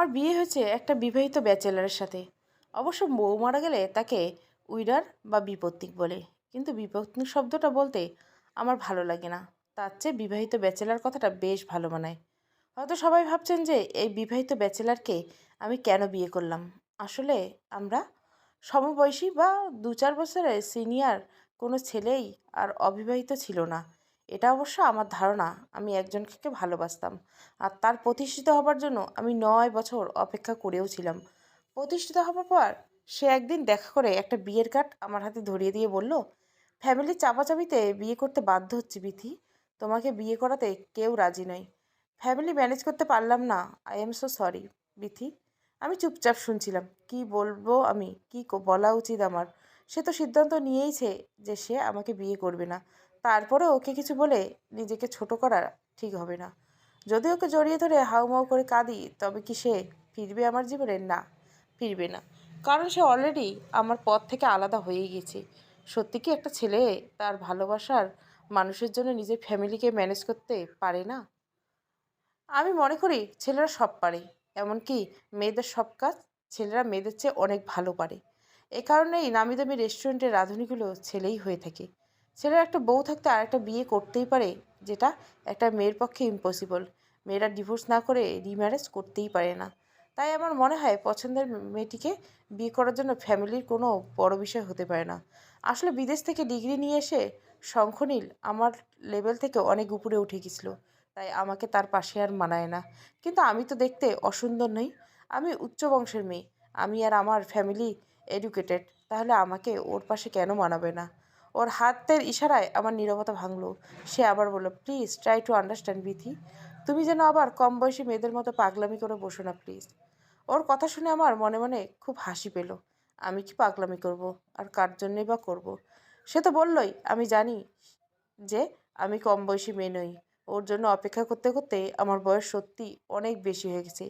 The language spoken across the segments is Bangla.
আমার বিয়ে হয়েছে একটা বিবাহিত ব্যাচেলারের সাথে। অবশ্য বউ মারা গেলে তাকে উইডার বা বিপত্তিক বলে। কিন্তু বিপত্তিক শব্দটা বলতে আমার ভালো লাগে না। তার চেয়ে বিবাহিত ব্যাচেলার কথাটা বেশ ভালো মানায়। হয়তো সবাই ভাবছেন যে এই বিবাহিত ব্যাচেলারকে আমি কেন বিয়ে করলাম? আসলে আমরা সমবয়সী বা দু চার বছরের সিনিয়র কোনো ছেলেই আর অবিবাহিত ছিল না। এটা অবশ্য আমার ধারণা। আমি একজনকে ভালোবাসতাম। আর তার প্রতিষ্ঠিত হবার জন্য আমি নয় বছর অপেক্ষা করেও ছিলাম। প্রতিষ্ঠিত হবার পর সে একদিন দেখা করে একটা বিয়ের কার্ড আমার হাতে ধরিয়ে দিয়ে বলল, ফ্যামিলির চাপাচাপিতে বিয়ে করতে বাধ্য হচ্ছে বিথি। তোমাকে বিয়ে করাতে কেউ রাজি নয় ফ্যামিলি ম্যানেজ করতে পারলাম না। I am so sorry, Bithi. আমি চুপচাপ শুনছিলাম। কি বলব আমি? কি ক- বলা উচিত আমার? সে তো সিদ্ধান্ত নিয়েইছে যে সে আমাকে বিয়ে করবে না। তারপরে ওকে কিছু বলে নিজেকে ছোট করা ঠিক হবে না। যদি ওকে জড়িয়ে ধরে হাউমাউ করে কাঁদি, তবে কি সে ফিরবে আমার জীবনে? না, ফিরবে না। কারণ সে অলরেডি আমার পথ থেকে আলাদা হয়ে গেছে। সত্যি কি একটা ছেলে তার ভালোবাসার মানুষের জন্য নিজের ফ্যামিলিকে ম্যানেজ করতে পারে না? আমি মনে করি ছেলেরা সব পারে। এমনকি মেয়েদের সব কাজ ছেলেরা মেয়েদের চেয়ে অনেক ভালো পারে। এ কারণেই নামি দামি রেস্টুরেন্টের রাঁধুনিগুলো ছেলেই হয়ে থাকে। ছেলেরা একটা বউ থাকতে আর একটা বিয়ে করতেই পারে, যেটা একটা মেয়ের পক্ষে ইম্পসিবল মেয়েরা ডিভোর্স না করে রিম্যারেজ করতেই পারে না। তাই আমার মনে হয় পছন্দের মেয়েটিকে বিয়ে করার জন্য ফ্যামিলির কোনো বড় বিষয় হতে পারে না। আসলে বিদেশ থেকে ডিগ্রি নিয়ে এসে শঙ্খনীল আমার লেভেল থেকে অনেক উপরে উঠে গেছিল, তাই আমাকে তার পাশে আর মানায় না। কিন্তু আমি তো দেখতে অসুন্দর নই। আমি উচ্চ বংশের মেয়ে, আমি আর আমার ফ্যামিলি এডুকেটেড তাহলে আমাকে ওর পাশে কেন মানাবে না? ওর হাতের ইশারায় আমার নীরবতা ভাঙলো। সে আবার বলল, please try to understand Bithi. তুমি যেন আবার কম বয়সী মেয়েদের মতো পাগলামি করে বসো না, প্লিজ। ওর কথা শুনে আমার মনে মনে খুব হাসি পেল। আমি কি পাগলামি করব? আর কার জন্যই বা করব? সে তো বললই, আমি জানি যে আমি কম বয়সী মেয়ে নই। ওর জন্য অপেক্ষা করতে করতে আমার বয়স সত্যি অনেক বেশি হয়ে গেছে।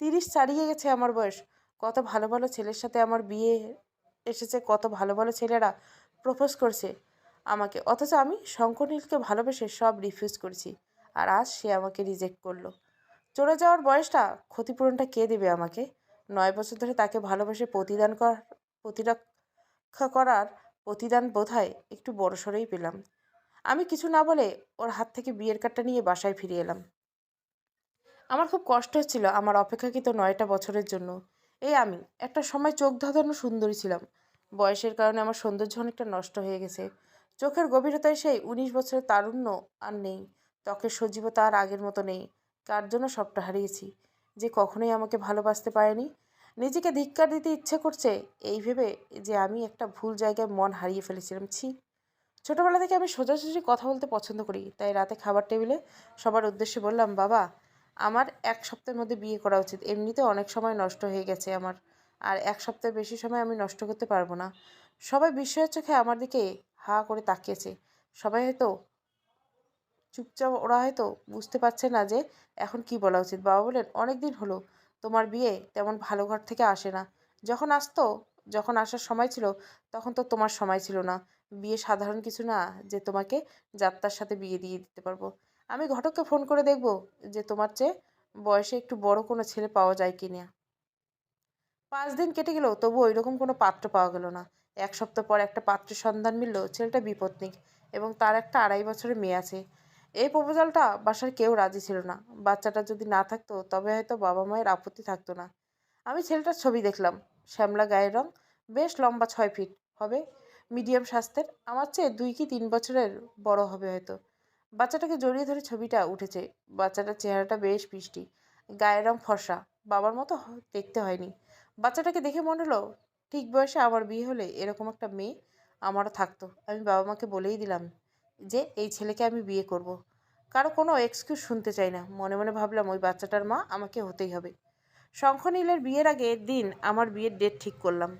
তিরিশ ছাড়িয়ে গেছে আমার বয়স। কত ভালো ভালো ছেলের সাথে আমার বিয়ে এসেছে, কত ভালো ভালো ছেলেরা প্রপোজ করছে আমাকে। অথচ আমি শঙ্করনীলকে ভালোবেসে সব রিফিউজ করেছি। আর আজ সে আমাকে রিজেক্ট করল। চলে যাওয়ার বয়সটা ক্ষতিপূরণটা কে দেবে আমাকে? নয় বছর ধরে তাকে ভালোবেসে প্রতিদান করার প্রতিরক্ষা করার প্রতিদান বোধহয় একটু বড়সড়ই পেলাম। আমি কিছু না বলে ওর হাত থেকে বিয়ের কার্ডটা নিয়ে বাসায় ফিরে এলাম। আমার খুব কষ্ট হচ্ছিল। আমার অপেক্ষাকৃত নয়টা বছরের জন্য। এই আমি একটা সময় চোখ ধাঁধানো সুন্দরী ছিলাম। বয়সের কারণে আমার সৌন্দর্য অনেকটা নষ্ট হয়ে গেছে। চোখের গভীরতায় সেই উনিশ বছরের তারুণ্য আর নেই। ত্বকের সজীবতা আর আগের মতো নেই। কার জন্য সবটা হারিয়েছি? যে কখনোই আমাকে ভালোবাসতে পারেনি? নিজেকে ধিক্কার দিতে ইচ্ছে করছে এই ভেবে যে আমি একটা ভুল জায়গায় মন হারিয়ে ফেলেছিলাম। ছি। ছোটবেলা থেকে আমি সোজাসুজি কথা বলতে পছন্দ করি। তাই রাতে খাবার টেবিলে সবার উদ্দেশ্যে বললাম, বাবা, আমার এক সপ্তাহের মধ্যে বিয়ে করা উচিত। এমনিতে অনেক সময় নষ্ট হয়ে গেছে আমার। আর এক সপ্তাহের বেশি সময় আমি নষ্ট করতে পারব না। সবাই বিস্ময়ের চোখে আমার দিকে হা করে তাকিয়েছে। সবাই হয়তো চুপচাপ, ওরা হয়তো বুঝতে পারছে না যে এখন কি বলা উচিত। বাবা বলেন অনেক দিন হলো, তোমার বিয়ে তেমন ভালো ঘর থেকে আসে না। যখন আসতো, যখন আসার সময় ছিল, তখন তো তোমার সময় ছিল না। বিয়ে সাধারণ কিছু না যে তোমাকে যাত্রার সাথে বিয়ে দিয়ে দিতে পারব। আমি ঘটককে ফোন করে দেখব যে তোমার চেয়ে বয়সে একটু বড় কোনো ছেলে পাওয়া যায় কি না পাঁচ দিন কেটে গেল তবু ওই রকম কোনো পাত্র পাওয়া গেল না। এক সপ্তাহ পর একটা পাত্রের সন্ধান মিলল ছেলেটা বিপত্নিক এবং তার একটা আড়াই বছরের মেয়ে আছে। এই প্রপোজালটা বাসার কেউ রাজি ছিল না। বাচ্চাটা যদি না থাকতো তবে হয়তো বাবা মায়ের আপত্তি থাকতো না। আমি ছেলেটার ছবি দেখলাম। শ্যামলা গায়ের রং, বেশ লম্বা ছয় ফিট। হবে মিডিয়াম স্বাস্থ্যের। আমার চেয়ে দুই কি তিন বছরের বড় হবে হয়তো। বাচ্চাটাকে জড়িয়ে ধরে ছবিটা উঠেছে। বাচ্চাটার চেহারাটা বেশ মিষ্টি। গায়ের রং ফর্সা। বাবার মতো দেখতে হয়নি। বাচ্চাটাকে দেখে মনে হলো, ঠিক বয়সে আমার বিয়ে হলে এরকম একটা মেয়ে আমারও থাকতো। আমি বাবা মাকে বলেই দিলাম যে, এই ছেলেকে আমি বিয়ে করব। কারও কোনো এক্সকিউজ শুনতে চাই না। মনে মনে ভাবলাম ওই বাচ্চাটার মা আমাকে হতেই হবে। শঙ্খনীলের বিয়ের আগে দিন আমার বিয়ের ডেট ঠিক করলাম।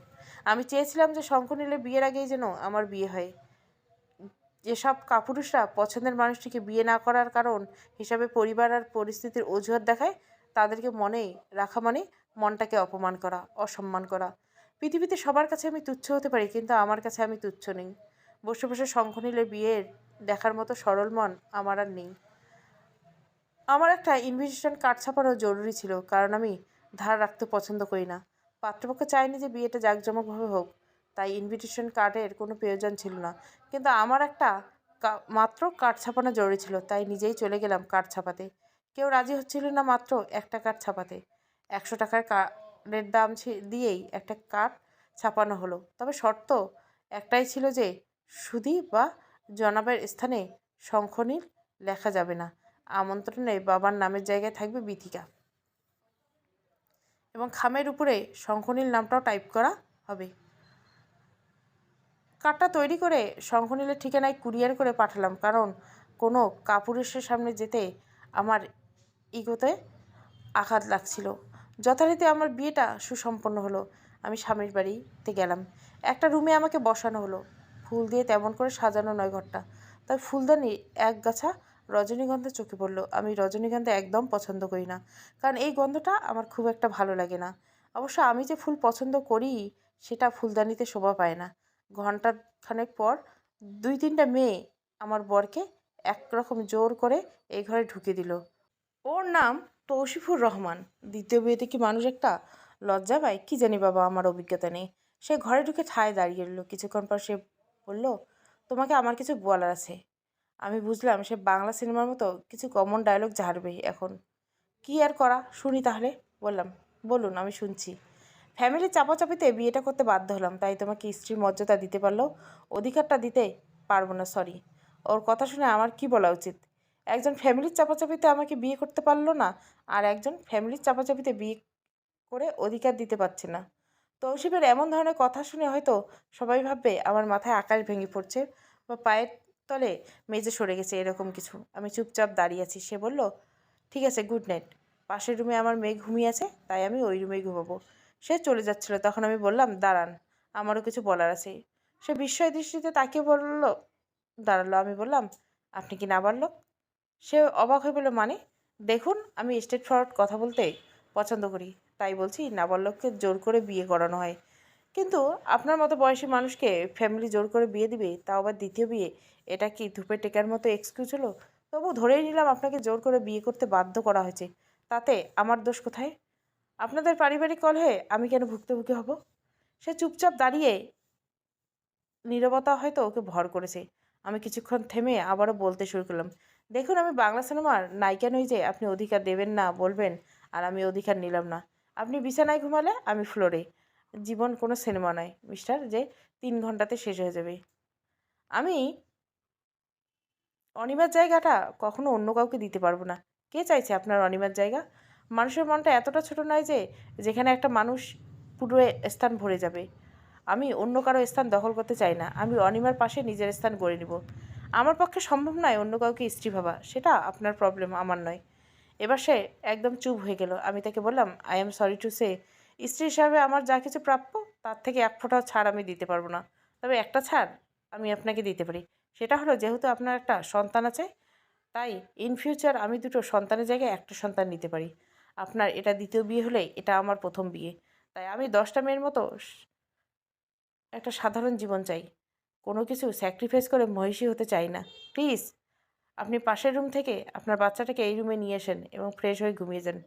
আমি চেয়েছিলাম যে শঙ্খনীলের বিয়ের আগেই যেন আমার বিয়ে হয়। যেসব কাপুরুষরা পছন্দের মানুষটিকে বিয়ে না করার কারণ হিসাবে পরিবার আর পরিস্থিতির অজুহাত দেখায় তাদেরকে মনে রাখা মানে মনটাকে অপমান করা, অসম্মান করা। পৃথিবীতে সবার কাছে আমি তুচ্ছ হতে পারি, কিন্তু আমার কাছে আমি তুচ্ছ নেই। বসে বসে শঙ্খ নিলে বিয়ের দেখার মতো সরল মন আমার আর নেই। আমার একটা ইনভিটেশন কার্ড ছাপানো জরুরি ছিল, কারণ আমি ধার রাখতে পছন্দ করি না। পাত্রপক্ষ চায়নি যে বিয়েটা জাঁকজমকভাবে হোক, তাই ইনভিটেশন কার্ডের কোনো প্রয়োজন ছিল না। কিন্তু আমার একটা মাত্র কার্ড ছাপানো জরুরি ছিল, তাই নিজেই চলে গেলাম কার্ড ছাপাতে। কেউ রাজি হচ্ছিল না মাত্র একটা কার্ড ছাপাতে। একশো টাকার কার্ডের দাম দিয়েই একটা কার্ড ছাপানো হলো। তবে শর্ত একটাই ছিল যে সুধী বা জনাবের স্থানে শঙ্খনীল লেখা যাবে না। আমন্ত্রণে বাবার নামের জায়গায় থাকবে বিথিকা। এবং খামের উপরে শঙ্খনীল নামটাও টাইপ করা হবে। কার্ডটা তৈরি করে শঙ্খনীলের ঠিকানায় কুরিয়ার করে পাঠালাম। কারণ কোনো কাপুরুষের সামনে যেতে আমার ইগোতে আঘাত লাগছিল। যথারীতি আমার বিয়েটা সুসম্পন্ন হলো। আমি স্বামীর বাড়িতে গেলাম। একটা রুমে আমাকে বসানো হলো। ফুল দিয়ে তেমন করে সাজানো নয় ঘরটা। তাই ফুলদানি এক গাছা রজনীগন্ধা চোখে পড়ল। আমি রজনীগন্ধা একদম পছন্দ করি না। কারণ এই গন্ধটা আমার খুব একটা ভালো লাগে না। অবশ্য আমি যে ফুল পছন্দ করি, সেটা ফুলদানিতে শোভা পায় না। ঘণ্টা খানেক পর দুই তিনটা মেয়ে আমার বরকে একরকম জোর করে এই ঘরে ঢুকে দিল। ওর নাম তৌসিফুর রহমান, দ্বিতীয় বিয়েতে কি মানুষ একটা লজ্জা পায়? কি জানি বাবা, আমার অভিজ্ঞতা নেই। সে ঘরে ঢুকে ঠায় দাঁড়িয়ে রইল। কিছুক্ষণ পর সে বলল, তোমাকে আমার কিছু বলার আছে। আমি বুঝলাম সে বাংলা সিনেমার মতো কিছু কমন ডায়লগ ঝাড়বে এখন। কি আর করা? শুনি তাহলে। বললাম, বলুন, আমি শুনছি। ফ্যামিলির চাপাচাপিতে বিয়েটা করতে বাধ্য হলাম, তাই তোমাকে স্ত্রীর মর্যাদা দিতে পারলেও অধিকারটা দিতে পারব না সরি ওর কথা শুনে আমার কি বলা উচিত? একজন ফ্যামিলির চাপাচাপিতে আমাকে বিয়ে করতে পারল না, আর একজন ফ্যামিলির চাপাচাপিতে বিয়ে করে অধিকার দিতে পারছে না। তৌসিফের এমন ধরনের কথা শুনে হয়তো সবাই ভাববে, আমার মাথায় আকাশ ভেঙে পড়ছে বা পায়ের তলে মেজে সরে গেছে, এরকম কিছু। আমি চুপচাপ দাঁড়িয়ে আছি। সে বলল, ঠিক আছে, গুড নাইট। পাশের রুমে আমার মেয়ে ঘুমিয়ে আছে, তাই আমি ওই রুমেই ঘুমাবো। সে চলে যাচ্ছিল। তখন আমি বললাম, দাঁড়ান, আমারও কিছু বলার আছে। সে বিস্ময় দৃষ্টিতে তাকিয়ে বলল, দাঁড়াল। আমি বললাম, আপনি কি না লোক সে অবাক হয়ে বলল মানে? দেখুন, আমি স্ট্রেট ফরওয়ার্ড কথা বলতে পছন্দ করি। তাই বলছি, নাবালককে জোর করে বিয়ে করানো হয়। কিন্তু আপনার মতো বয়সী মানুষকে ফ্যামিলি জোর করে বিয়ে দিবে, তাও আবার দ্বিতীয় বিয়ে? এটা কি ধূপে টেকার মতো এক্সকিউজ হলো? তবু ধরেই নিলাম আপনাকে জোর করে বিয়ে করতে বাধ্য করা হয়েছে। তাতে আমার দোষ কোথায়? আপনাদের পারিবারিক কলহে আমি কেন ভুক্তভোগী হব? সে চুপচাপ দাঁড়িয়ে নীরবতা হয়তো ওকে ভর করেছে। আমি কিছুক্ষণ থেমে আবারও বলতে শুরু করলাম দেখুন, আমি বাংলা সিনেমার নায়িকা নই যে আপনি অধিকার দেবেন না, বলবেন, আর আমি অধিকার নিলাম না। আপনি বিছানায় ঘুমালে আমি ফ্লোরে। জীবন কোনো সিনেমা নয় মিস্টার যে তিন ঘন্টাতে শেষ হয়ে যাবে। আমি অনিমার জায়গাটা কখনো অন্য কাউকে দিতে পারব না। কে চাইছে আপনার অনিমার জায়গা? মানুষের মনটা এতটা ছোট নয় যে যেখানে একটা মানুষ পুরো স্থান ভরে যাবে। আমি অন্য কারও স্থান দখল করতে চাই না। আমি অনিমার পাশে নিজের স্থান গড়ে নিব। আমার পক্ষে সম্ভব নয় অন্য কাউকে স্ত্রী ভাবা। সেটা আপনার প্রবলেম আমার নয়। এবার সে একদম চুপ হয়ে গেল। আমি তাকে বললাম আই এম সরি টু সে স্ত্রী হিসাবে আমার যা কিছু প্রাপ্য, তার থেকে এক ফোঁটাও ছাড় আমি দিতে পারব না। তবে একটা ছাড় আমি আপনাকে দিতে পারি। সেটা হলো যেহেতু আপনার একটা সন্তান আছে, তাই ইন ফিউচার আমি দুটো সন্তানের জায়গায় একটা সন্তান নিতে পারি। আপনার এটা দ্বিতীয় বিয়ে হলে এটা আমার প্রথম বিয়ে। তাই আমি দশটা মেয়ের মতো একটা সাধারণ জীবন চাই। কোনো কিছু স্যাক্রিফাইস করে মহিষী হতে চাই না। প্লিজ আপনি পাশের রুম থেকে আপনার বাচ্চাটাকে এই রুমে নিয়ে আসেন এবং ফ্রেশ হয়ে ঘুমিয়ে যান।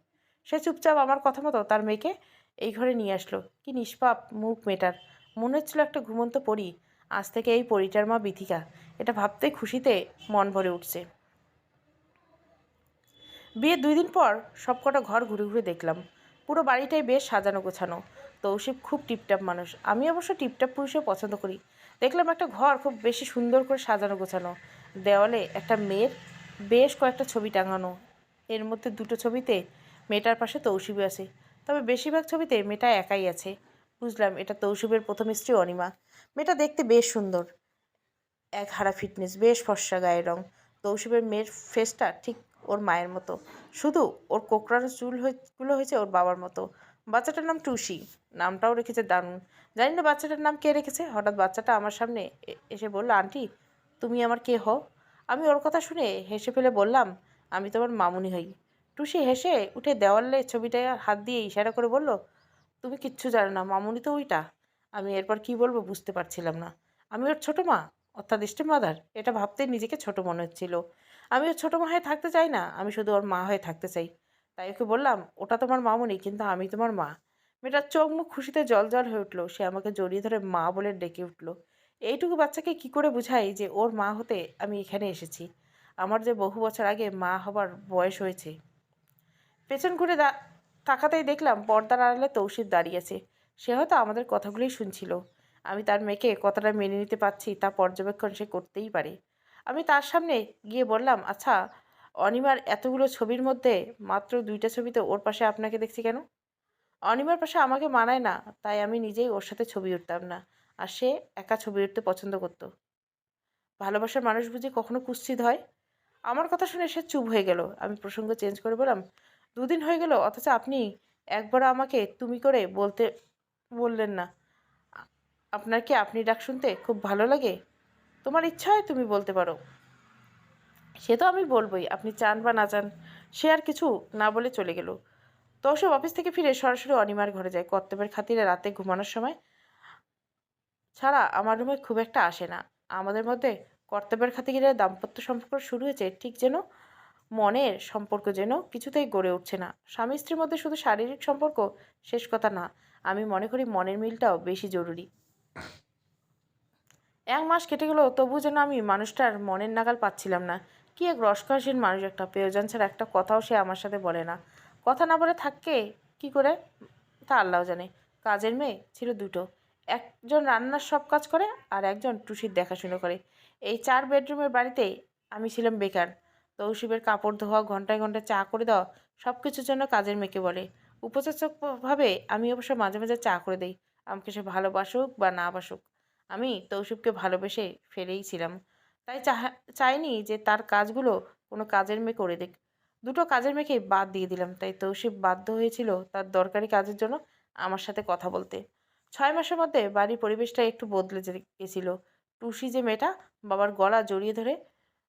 সে চুপচাপ আমার কথা মতো তার মেয়েকে এই ঘরে নিয়ে আসলো। কি নিষ্পাপ মুখ মেটার মনে হচ্ছিল একটা ঘুমন্ত পরি। আজ থেকে এই পরিটার মা বিথিকা। এটা ভাবতে খুশিতে মন ভরে উঠছে। বিয়ের দুই দিন পর সবকটা ঘর ঘুরে ঘুরে দেখলাম। পুরো বাড়িটাই বেশ সাজানো গোছানো। তৌসিফ খুব টিপটাপ মানুষ। আমি অবশ্য টিপটাপ পুরুষও পছন্দ করি। দেখলাম একটা ঘর খুব বেশি সুন্দর করে সাজানো গোছানো। দেওয়ালে একটা মেয়ের বেশ কয়েকটা ছবি টাঙানো। এর মধ্যে দুটো ছবিতে মেয়েটার পাশে তৌসিফ আছে। তবে বেশিরভাগ ছবিতে মেয়েটা একাই আছে। বুঝলাম, এটা তৌসিফের প্রথম স্ত্রী অনিমা। মেয়েটা দেখতে বেশ সুন্দর। এক হারা ফিটনেস, বেশ ফর্সা গায়ের রং। তৌসিফের মেয়ের ফেসটা ঠিক ওর মায়ের মতো। শুধু ওর কোকড়ানো চুল হয়ে- গুলো হয়েছে ওর বাবার মতো। বাচ্চাটার নাম টুসি। নামটাও রেখেছে দারুণ। জানি না বাচ্চাটার নাম কে রেখেছে। হঠাৎ বাচ্চাটা আমার সামনে এসে বলল, আন্টি, তুমি আমার কে হও? আমি ওর কথা শুনে হেসে ফেলে বললাম, আমি তোমার মামুনি হই। টুসি হেসে উঠে দেওয়ালে ছবিটা হাত দিয়ে ইশারা করে বলল, তুমি কিচ্ছু জানো না, মামুনি তো ওইটা। আমি এরপর কি বলব বুঝতে পারছিলাম না। আমি ওর ছোটো মা, অর্থাৎ স্টেপ মাদার, এটা ভাবতে নিজেকে ছোট মনে হচ্ছিল। আমি ওর ছোটো মা হয়ে থাকতে চাই না, আমি শুধু ওর মা হয়ে থাকতে চাই। তাই ওকে বললাম, ওটা তোমার মামুনি কিন্তু আমি তোমার মা। মেয়েটার চোখ মুখ খুশিতে জল জল হয়ে উঠল। সে আমাকে জড়িয়ে ধরে মা বলে ডেকে উঠল, এইটুকু বাচ্চাকে কি করে বুঝাই যে ওর মা হতে আমি এখানে এসেছি? আমার যে বহু বছর আগে মা হবার বয়স হয়েছে। পেছন ঘুরে তাকাতেই দেখলাম পর্দার আড়ালে তৌসিফ দাঁড়িয়ে আছে। সে হয়তো আমাদের কথাগুলোই শুনছিল। আমি তার মেয়েকে কতটা মেনে নিতে পারছি, তা পর্যবেক্ষণ সে করতেই পারে। আমি তার সামনে গিয়ে বললাম আচ্ছা অনিমার এতগুলো ছবির মধ্যে মাত্র দুইটা ছবিতে ওর পাশে আপনাকে দেখছি কেন? অনিমার পাশে আমাকে মানায় না, তাই আমি নিজেই ওর সাথে ছবি উঠতাম না, আর সে একা ছবি উঠতে পছন্দ করত। ভালোবাসার মানুষ বুঝি কখনো কুৎসিত হয়? আমার কথা শুনে সে চুপ হয়ে গেল। আমি প্রসঙ্গ চেঞ্জ করে বললাম, দুদিন হয়ে গেল, অথচ আপনি একবার আমাকে তুমি করে বলতে বললেন না। আপনার কি আপনি ডাক শুনতে খুব ভালো লাগে? তোমার ইচ্ছা হয় তুমি বলতে পারো। সে তো আমি বলবই, আপনি চান বা না চান, সে আর কিছু না বলে চলে গেল। তৌসব অফিস থেকে ফিরে সরাসরি অনিমার ঘরে যায়। কর্তব্যের খাতিরে রাতে ঘুমানোর সময় ছাড়া আমার রুমে খুব একটা আসে না। আমাদের মধ্যে কর্তব্যের খাতিরে দাম্পত্য সম্পর্ক শুরু হয়েছে, ঠিক যেন মনের সম্পর্ক যেন কিছুতেই গড়ে উঠছে না। স্বামী স্ত্রীর মধ্যে শুধু শারীরিক সম্পর্ক শেষ কথা না, আমি মনে করি মনের মিলটাও বেশি জরুরি। এক মাস কেটে গেল তবু যেন আমি মানুষটার মনের নাগাল পাচ্ছিলাম না। কি এক রসকসীন মানুষ একটা প্রয়োজন ছাড়া একটা কথাও সে আমার সাথে বলে না। কথা না বলে থাকে কি? করে? তা আল্লাহ জানে। কাজের মেয়ে ছিল দুটো। একজন রান্নার সব কাজ করে আর একজন টুসির দেখাশুনো করে। এই চার বেডরুমের বাড়িতে আমি ছিলাম বেকার। তৌসিবের কাপড় ধোয়া, ঘন্টায় ঘন্টায় চা করে দেওয়া সব কিছুর জন্য কাজের মেয়েকে বলে। উপচাচকভাবে আমি অবশ্য মাঝে মাঝে চা করে দিই। আমাকে সে ভালোবাসুক বা না বাসুক। আমি তৌসিফকে ভালোবেসে ফেলেই ছিলাম। তাই চাইনি যে তার কাজগুলো কোনো কাজের মেয়ে করে দিক। দুটো কাজের মেয়েকে বাদ দিয়ে দিলাম, তাই তৌসিফ বাধ্য হয়েছিল তার দরকারি কাজের জন্য আমার সাথে কথা বলতে। ছয় মাসের মধ্যে বাড়ির পরিবেশটা একটু বদলে গেছিল। টুসি যে মেয়েটা, বাবার গলা জড়িয়ে ধরে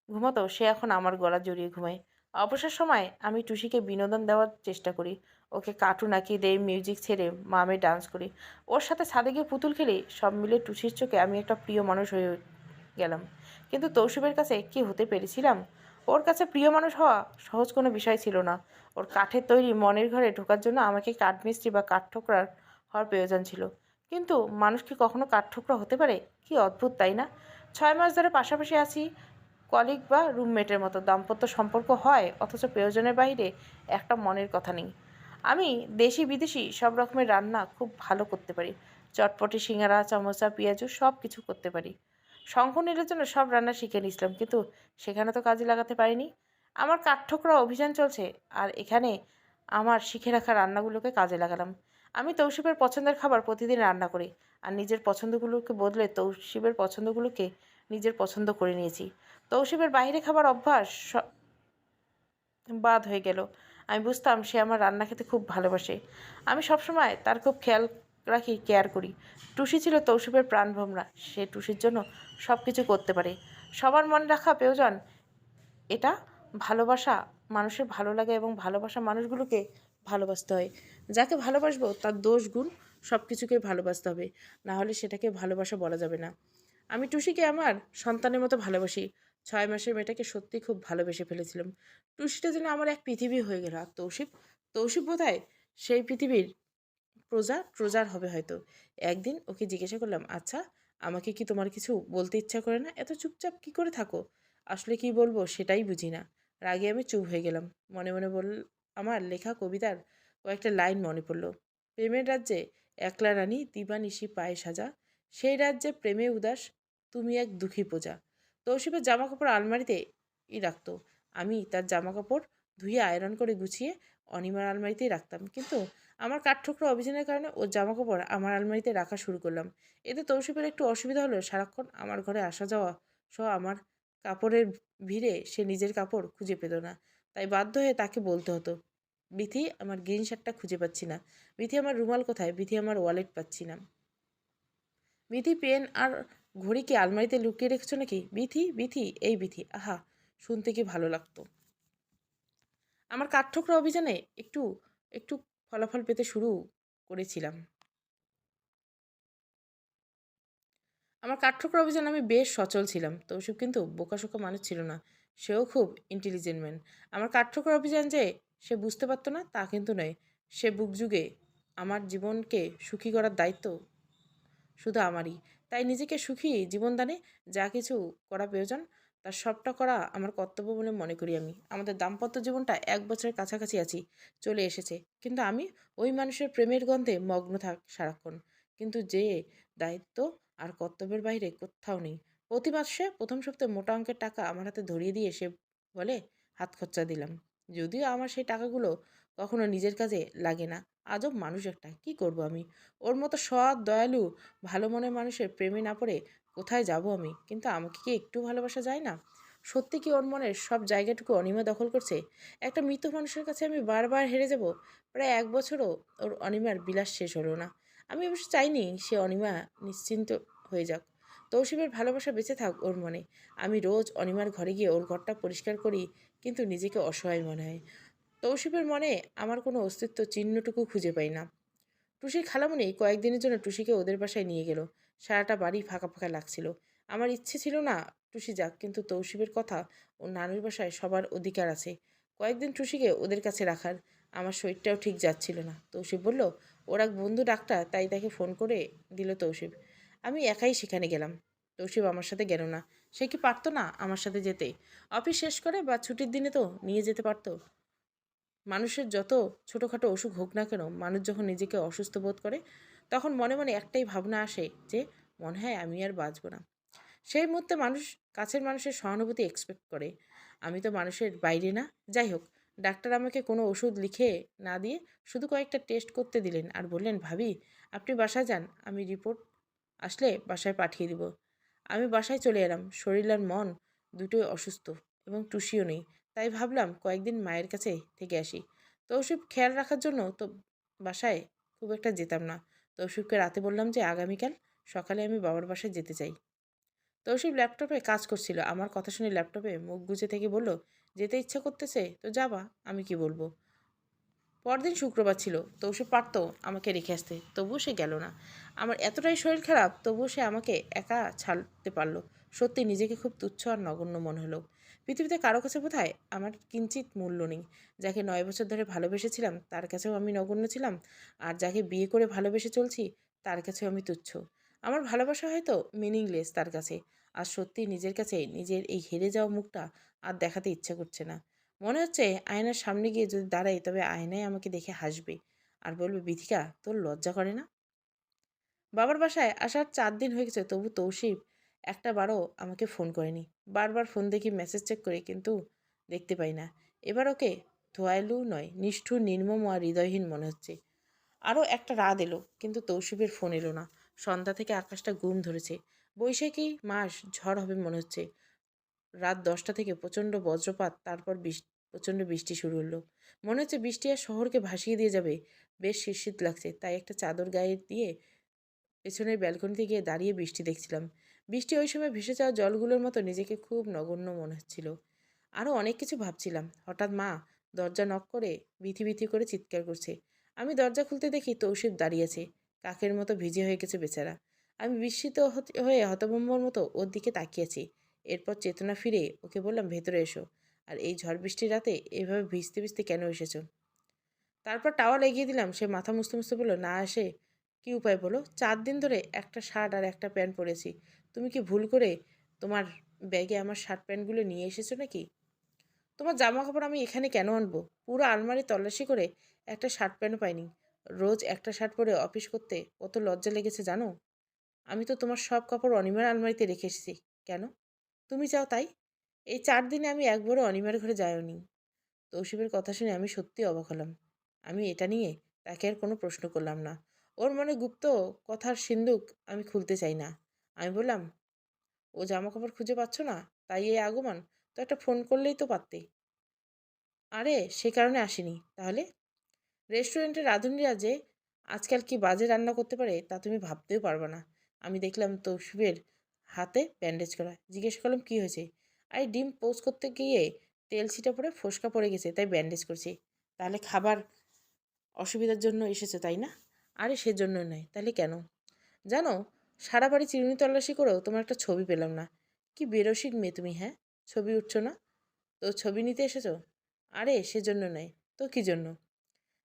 ঘুমাতো, সে এখন আমার গলা জড়িয়ে ঘুমায়। অবসর সময় আমি টুসিকে বিনোদন দেওয়ার চেষ্টা করি। ওকে কার্টুন আঁকিয়ে দেই, মিউজিক ছেড়ে মামে ডান্স করি। ওর সাথে ছাদে গিয়ে পুতুল খেলি, সব মিলে টুসির চোখে আমি একটা প্রিয় মানুষ হয়ে গেলাম। কিন্তু তৌসিফের কাছে কি হতে পেরেছিলাম। ওর কাছে প্রিয় মানুষ হওয়া সহজ কোনো বিষয় ছিল না। ওর কাঠের তৈরি মনের ঘরে ঢোকার জন্য আমাকে কাঠমিস্ত্রি বা কাঠঠোকরার হওয়ার প্রয়োজন ছিল। কিন্তু মানুষ কি কখনো কাঠঠোকরা হতে পারে? কি অদ্ভুত, তাই না? ছয় মাস ধরে পাশাপাশি আছি, কলিগ বা রুমমেটের মতো। দাম্পত্য সম্পর্ক হয়, অথচ প্রয়োজনের বাইরে একটা মনের কথা নেই। আমি দেশি বিদেশি সব রকমের রান্না খুব ভালো করতে পারি। চটপটি, সিঙ্গারা, চামচা, পেঁয়াজু সব কিছু করতে পারি। শঙ্কনীলের জন্য সব রান্না শিখে নিয়েছিলাম, কিন্তু সেখানে তো কাজে লাগাতে পারিনি। আমার কাঠঠোকরা অভিযান চলছে, আর এখানে আমার শিখে রাখা রান্নাগুলোকে কাজে লাগালাম। আমি তৌসিফের পছন্দের খাবার প্রতিদিন রান্না করি, আর নিজের পছন্দগুলোকে বদলে তৌসিফের পছন্দগুলোকে নিজের পছন্দ করে নিয়েছি। তৌসিফের বাইরে খাবার অভ্যাস বাদ হয়ে গেল। আমি বুঝতাম সে আমার রান্না খেতে খুব ভালোবাসে। আমি সবসময় তার খুব খেয়াল রাখি কেয়ার করি। টুসি ছিল তৌসিফের প্রাণভোমরা সে টুসির জন্য সব কিছু করতে পারে। সবার মনে রাখা প্রয়োজন, এটা ভালোবাসা, মানুষের ভালো লাগে এবং ভালোবাসা মানুষগুলোকে ভালোবাসতে হয়। যাকে ভালোবাসবো, তার দোষ, গুণ সব কিছুকে ভালোবাসতে হবে। না হলে সেটাকে ভালোবাসা বলা যাবে না। আমি টুসিকে আমার সন্তানের মতো ভালোবাসি। ছয় মাসের মেয়েটাকে সত্যি খুব ভালোবেসে ফেলেছিলাম। টুসিটা যেন আমার এক পৃথিবী হয়ে গেল। আর তৌসিফ তৌসিফ বোধ সেই পৃথিবীর প্রজা ট্রোজার হবে হয়তো। একদিন ওকে জিজ্ঞাসা করলাম আচ্ছা আমাকে কি তোমার কিছু বলতে ইচ্ছা করে না? এত চুপচাপ কি করে থাকো? আসলে কি বলব সেটাই বুঝি না। রাগে আমি চুপ হয়ে গেলাম। মনে মনে বল, আমার লেখা কবিতার কয়েকটা লাইন মনে পড়ল। প্রেমের রাজ্যে একলা রানী, দিবানিশি পায়ে সাজা। সেই রাজ্যে প্রেমে উদাস, তুমি এক দুঃখী প্রজা। তৌসিফের জামা কাপড় আলমারিতে ই রাখতো। আমি তার জামা কাপড় ধুয়ে আয়রন করে গুছিয়ে অনিমার আলমারিতেই রাখতাম। কিন্তু আমার কাঠঠোকরা অভিযানের কারণে ওর জামা কাপড় আমার আলমারিতে রাখা শুরু করলাম। এতে তৌসিফের একটু অসুবিধা হলো, সারাক্ষণ আমার ঘরে আসা যাওয়া সহ আমার কাপড়ের ভিড়ে সে নিজের কাপড় খুঁজে পেত না। তাই বাধ্য হয়ে তাকে বলতে হতো, বিথি, আমার গ্রিন শার্টটা খুঁজে পাচ্ছি না। বিথি, আমার রুমাল কোথায়? বিথি, আমার ওয়ালেট পাচ্ছি না। বিথি, পেন আর ঘড়ি কি আলমারিতে লুকিয়ে রেখেছো নাকি? বিথি বিথি, এই বিথি। আহা, শুনতে কি ভালো লাগতো। আমার কাঠঠোকরা অভিযানে একটু একটু ফলাফল পেতে শুরু করেছিলাম। আমার কাঠঠোকরা অভিযান আমি বেশ সচল ছিলাম তৌসিফ কিন্তু বোকাশোকা মানুষ ছিল না। সেও খুব ইন্টেলিজেন্ট ম্যান আমার কাঠঠোকরা অভিযান যে সে বুঝতে পারতো না, তা কিন্তু নয়। সে বুক যুগে আমার জীবনকে সুখী করার দায়িত্ব শুধু আমারই। তাই নিজেকে সুখী জীবনদানে যা কিছু করা প্রয়োজন তার সবটা করা আমার কর্তব্য বলে মনে করি আমি। আমাদের দাম্পত্য জীবনটা এক বছরের কাছাকাছি আছি, চলে এসেছে। কিন্তু আমি ওই মানুষের প্রেমের গন্ধে মগ্ন থাক সারাক্ষণ। কিন্তু যে দায়িত্ব আর কর্তব্যের বাইরে কোথাও নেই। প্রতি মাসে প্রথম সপ্তাহে মোটা অঙ্কের টাকা আমার হাতে ধরিয়ে দিয়ে সে বলে হাত খরচা দিলাম। যদিও আমার সেই টাকাগুলো কখনো নিজের কাজে লাগে না। আজব মানুষ একটা, কি করব আমি? ওর মতো সৎ, দয়ালু, ভালো মনের মানুষের প্রেমে না পড়ে কোথায় যাব আমি? কিন্তু আমাকে কি একটু ভালোবাসা যায় না? সত্যি কি ওর মনের সব জায়গাটুকু অনিমা দখল করছে? একটা মৃত মানুষের কাছে আমি বারবার হেরে যাব? প্রায় এক বছরও ওর অনিমার বিলাস শেষ হলো না। আমি অবশ্য চাইনি সে অনিমা নিশ্চিন্ত হয়ে যাক। তৌসিফের ভালোবাসা বেঁচে থাক ওর মনে। আমি রোজ অনিমার ঘরে গিয়ে ওর ঘরটা পরিষ্কার করি, কিন্তু নিজেকে অসহায় মনে হয়। তৌসিফের মনে আমার কোনো অস্তিত্ব চিহ্নটুকু খুঁজে পাই না। টুসির খালামণি কয়েকদিনের জন্য টুসিকে ওদের বাসায় নিয়ে গেল। সারাটা বাড়ি ফাঁকা ফাঁকা লাগছিল। আমার ইচ্ছে ছিল না টুসি যাক, কিন্তু তৌসিফের কথা ও নানুর বাসায় সবার অধিকার আছে। কয়েকদিন টুসিকে ওদের কাছে রাখার আমার শরীরটাও ঠিক যাচ্ছিল না। তৌসিফ বলল, ওর এক বন্ধু ডাক্তার, তাই তাকে ফোন করে দিল তৌসিফ। আমি একাই সেখানে গেলাম। তৌসিফ আমার সাথে গেল না। সে কি পারতো না আমার সাথে যেতে? অফিস শেষ করে বা ছুটির দিনে তো নিয়ে যেতে পারতো? মানুষের যত ছোটোখাটো অসুখ হোক না কেন, মানুষ যখন নিজেকে অসুস্থ বোধ করে তখন মনে মনে একটাই ভাবনা আসে যে, মনে হয় আমি আর বাঁচব না। সেই মুহূর্তে মানুষ, কাছের মানুষের সহানুভূতি এক্সপেক্ট করে। আমি তো মানুষের বাইরে না। যাই হোক, ডাক্তার আমাকে কোনো ওষুধ লিখে না দিয়ে শুধু কয়েকটা টেস্ট করতে দিলেন আর বললেন, ভাবি, আপনি বাসায় যান। আমি রিপোর্ট আসলে বাসায় পাঠিয়ে দিব। আমি বাসায় চলে এলাম। শরীর আর মন দুটোই অসুস্থ এবং টুসিও নেই। তাই ভাবলাম কয়েকদিন মায়ের কাছে থেকে আসি। তৌসিফ খেয়াল রাখার জন্য তো বাসায় খুব একটা যেতাম না। তৌসিফকে রাতে বললাম যে, আগামীকাল সকালে আমি বাবার বাসায় যেতে চাই। তৌসিফ ল্যাপটপে কাজ করছিল। আমার কথা শুনে ল্যাপটপে মুখ গুজে থেকে বলল, যেতে ইচ্ছা করতেছে, তো যাবা, আমি কি বলব? পরদিন শুক্রবার ছিল। তৌসিফ পারত আমাকে রেখে আসতে, তবুও সে গেল না। আমার এতটাই শরীর খারাপ, তবুও সে আমাকে একা ছাড়তে পারল। সত্যি নিজেকে খুব তুচ্ছ আর নগণ্য মনে হলো। পৃথিবীতে কারও কাছে বোধহয় আমার কিঞ্চিত মূল্য নেই। যাকে নয় বছর ধরে ভালোবেসেছিলাম, তার কাছেও আমি নগণ্য ছিলাম, আর যাকে বিয়ে করে ভালোবেসে চলছি, তার কাছেও আমি তুচ্ছ। আমার ভালোবাসা হয়তো মিনিংলেস তার কাছে, আর সত্যি নিজের কাছে নিজের এই হেরে যাওয়া মুখটা আর দেখাতে ইচ্ছা করছে না। মনে হচ্ছে আয়নার সামনে গিয়ে যদি দাঁড়াই, তবে আয়নায় আমাকে দেখে হাসবে, আর বলবে, বিধিকা, তোর লজ্জা করে না? বাবার বাসায় আসার চার দিন হয়ে গেছে, তবু তৌসিফ একটা বারও আমাকে ফোন করেনি। বারবার ফোন দেখি মেসেজ চেক করি কিন্তু দেখতে পাই না। এবার ওকে ধোয়ালু নয়, নিষ্ঠুর, নির্মম আর হৃদয়হীন মনে হচ্ছে। আরও একটা রাত এলো, কিন্তু তৌসিফের ফোন এলো না। সন্ধ্যা থেকে আকাশটা গুম ধরেছে। বৈশাখী মাস ঝড় হবে মনে হচ্ছে। রাত দশটা থেকে প্রচণ্ড বজ্রপাত, তারপর বৃষ্টি প্রচণ্ড বৃষ্টি শুরু হলো। মনে হচ্ছে বৃষ্টি আর শহরকে ভাসিয়ে দিয়ে যাবে। বেশ শীত লাগছে, তাই একটা চাদর গায়ে দিয়ে পেছনের ব্যালকনিতে গিয়ে দাঁড়িয়ে বৃষ্টি দেখছিলাম। বৃষ্টি ওই সময় ভেসে যাওয়া জলগুলোর মতো নিজেকে খুব নগণ্য মনে হচ্ছিল। আরও অনেক কিছু ভাবছিলাম। হঠাৎ মা দরজা নক করে বিথি বিথি করে চিৎকার করছে। আমি দরজা খুলতে দেখি তৌসিফ দাঁড়িয়েছে কাকের মতো ভিজে হয়ে গেছে বেচারা। আমি বিস্মিত হয়ে হতভম্বর মতো ওর দিকে তাকিয়েছি এরপর চেতনা ফিরে ওকে বললাম, ভেতরে এসো। আর এই ঝড় বৃষ্টির রাতে এভাবে ভিজতে ভিজতে কেন এসেছ? তারপর টাওয়াল এগিয়ে দিলাম। সে মাথা মুছতে মুছতে বলল, না আসে। কি উপায় বলো? চার দিন ধরে একটা শার্ট আর একটা প্যান্ট পরেছি। তুমি কি ভুল করে তোমার ব্যাগে আমার শার্ট প্যান্টগুলো নিয়ে এসেছ নাকি? তোমার জামা কাপড় আমি এখানে কেন আনব? পুরো আলমারি তল্লাশি করে একটা শার্ট প্যান্টও পাইনি। রোজ একটা শার্ট পরে অফিস করতে কত লজ্জা লেগেছে জানো? আমি তো তোমার সব কাপড় অনিমার আলমারিতে রেখে এসেছি। কেন? তুমি চাও তাই? এই চার দিনে আমি একবারও অনিমার ঘরে যাইওনি। তৌসিফের কথা শুনে আমি সত্যি অবাক হলাম। আমি এটা নিয়ে তাকে আর কোনো প্রশ্ন করলাম না। ওর মনে গুপ্ত কথার সিন্দুক আমি খুলতে চাই না। আমি বললাম, ও জামা কাপড় খুঁজে পাচ্ছ না? তাই এই আগমন? তো একটা ফোন করলেই তো পারতে। আরে, সে কারণে আসিনি। তাহলে? রেস্টুরেন্টের রাঁধুনিরা যে আজকাল কি বাজে রান্না করতে পারে, তা তুমি ভাবতেও পারবে না। আমি দেখলাম তৌসিফের হাতে ব্যান্ডেজ করা। জিজ্ঞেস করলাম, কী হয়েছে? আরে, ডিম পোস্ট করতে গিয়ে তেল ছিটা পড়ে ফোসকা পড়ে গেছে, তাই ব্যান্ডেজ করছি। তাহলে খাবার অসুবিধার জন্য এসেছে, তাই না? আরে সেজন্য নয়। তাহলে কেন? জানো সারা বাড়ি চিরুনি তল্লাশি করেও তোমার একটা ছবি পেলাম না। কি বেরসিক মেয়ে তুমি হ্যাঁ? ছবি উঠছো না? তো ছবি নিতে এসেছ? আরে, সেজন্য নয়। তো কী জন্য?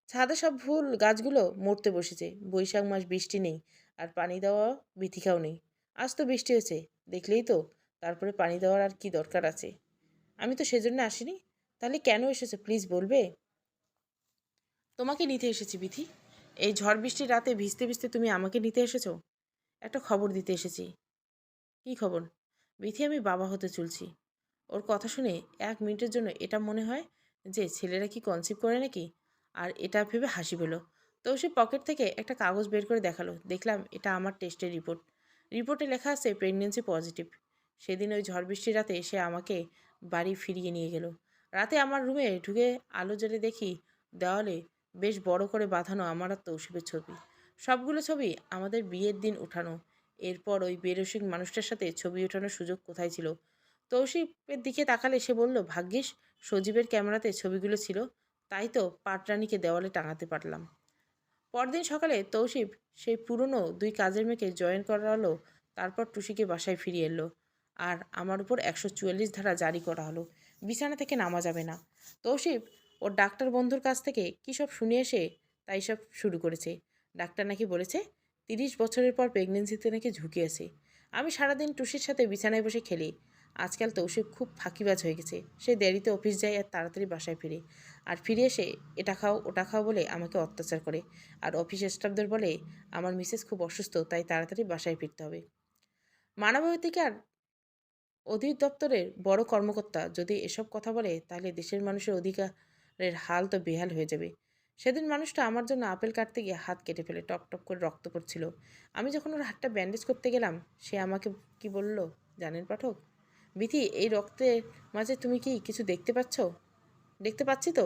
ছাদে সব ফুল গাছগুলো মরতে বসেছে। বৈশাখ মাস বৃষ্টি নেই আর পানি দেওয়া বিথিকাও নেই। আজ তো বৃষ্টি হয়েছে, দেখলেই তো। তারপরে পানি দেওয়ার আর কি দরকার আছে? আমি তো সেজন্য আসিনি। তাহলে কেন এসেছ? প্লিজ বলবে? তোমাকে নিতে এসেছি বিথি। এই ঝড় বৃষ্টির রাতে ভিজতে ভিজতে তুমি আমাকে নিতে এসেছ? একটা খবর দিতে এসেছি। কী খবর? বিথি আমি বাবা হতে চলছি। ওর কথা শুনে এক মিনিটের জন্য এটা মনে হয় যে ছেলেরা কি কনসিভ করে নাকি? আর এটা ভেবে হাসি পেল। তো সে পকেট থেকে একটা কাগজ বের করে দেখাল। দেখলাম এটা আমার টেস্টের রিপোর্ট। রিপোর্টে লেখা আছে, প্রেগনেন্সি পজিটিভ। সেদিন ওই ঝড় বৃষ্টির রাতে সে আমাকে বাড়ি ফিরিয়ে নিয়ে গেল। রাতে আমার রুমে ঢুকে আলো জ্বলে দেখি দেওয়ালে বেশ বড় করে বাঁধানো আমার আর তৌসিফের ছবি। সবগুলো ছবি আমাদের বিয়ের দিন উঠানো। এরপর ওই বেরসিক মানুষটার সাথে ছবি ওঠানোর সুযোগ কোথায় ছিল? তৌসিফের দিকে তাকালে সে বলল, ভাগ্যিস, সজীবের ক্যামেরাতে ছবিগুলো ছিল। তাই তো পাটরানিকে দেওয়ালে টাঙাতে পারলাম। পরদিন সকালে তৌসিফ সেই পুরনো দুই কাজের মেয়েকে জয়েন করালো, তারপর টুসিকে বাসায় ফিরিয়ে এলো আর আমার উপর একশো চুয়াল্লিশ ধারা জারি করা হলো। বিছানা থেকে নামা যাবে না। তৌসিফ ওর ডাক্তার বন্ধুর কাছ থেকে, কী সব শুনে এসে তাই সব শুরু করেছে? ডাক্তার নাকি বলেছে, তিরিশ বছরের পর প্রেগনেন্সিতে নাকি ঝুঁকি আছে। আমি সারাদিন টুসির সাথে বিছানায় বসে খেলি। আজকাল তৌসিফ খুব ফাঁকিবাজ হয়ে গেছে। সে দেরিতে অফিস যায় আর তাড়াতাড়ি বাসায় ফিরে। আর ফিরে এসে এটা খাও, ওটা খাও বলে আমাকে অত্যাচার করে। আর অফিস স্টাফদের বলে, আমার মিসেস খুব অসুস্থ, তাই তাড়াতাড়ি বাসায় ফিরতে হবে। মানবাধিকার অধিদপ্তরের বড় কর্মকর্তা যদি এসব কথা বলে, তাহলে দেশের মানুষের অধিকারের হাল তো বেহাল হয়ে যাবে। সেদিন মানুষটা আমার জন্য আপেল কাটতে গিয়ে হাত কেটে ফেলে টপ টপ করে রক্ত পড়ছিল। আমি যখন ওর হাতটা ব্যান্ডেজ করতে গেলাম, সে আমাকে কি বলল, জানেন পাঠক? বিথি, এই রক্তের মাঝে তুমি কি কিছু দেখতে পাচ্ছ? দেখতে পাচ্ছি তো?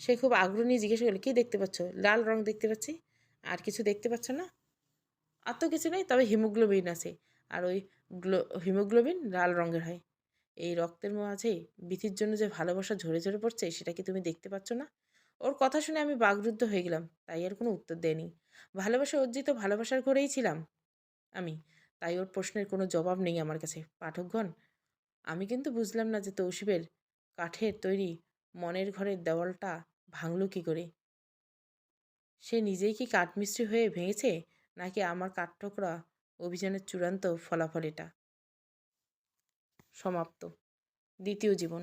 সে খুব আগ্রহ নিয়ে জিজ্ঞেস করল, কী দেখতে পাচ্ছ? লাল রং দেখতে পাচ্ছি। আর কিছু দেখতে পাচ্ছ না? আর তো কিছু নেই, তবে হিমোগ্লোবিন আছে। আর ওই গ্লো, হিমোগ্লোবিন লাল রঙের হয়। এই রক্তের মাঝে বিথির জন্য যে ভালোবাসা ঝরে ঝরে পড়ছে, সেটা কি তুমি দেখতে পাচ্ছ না? ওর কথা শুনে আমি বাগরুদ্ধ হয়ে গেলাম, তাই আর কোনো উত্তর দেয়নি। ভালোবাসা অর্জিত ভালোবাসার ঘরেই ছিলাম আমি, তাই ওর প্রশ্নের কোনো জবাব নেই আমার কাছে। পাঠকগণ, আমি কিন্তু বুঝলাম না যে তৌসিবের কাঠের তৈরি মনের ঘরের দেওয়ালটা ভাঙল কী করে? সে নিজেই কি কাঠমিস্ত্রি হয়ে ভেঙেছে, নাকি আমার কাঠঠোকরা অভিযানের চূড়ান্ত ফলাফল এটা? সমাপ্ত। দ্বিতীয় জীবন।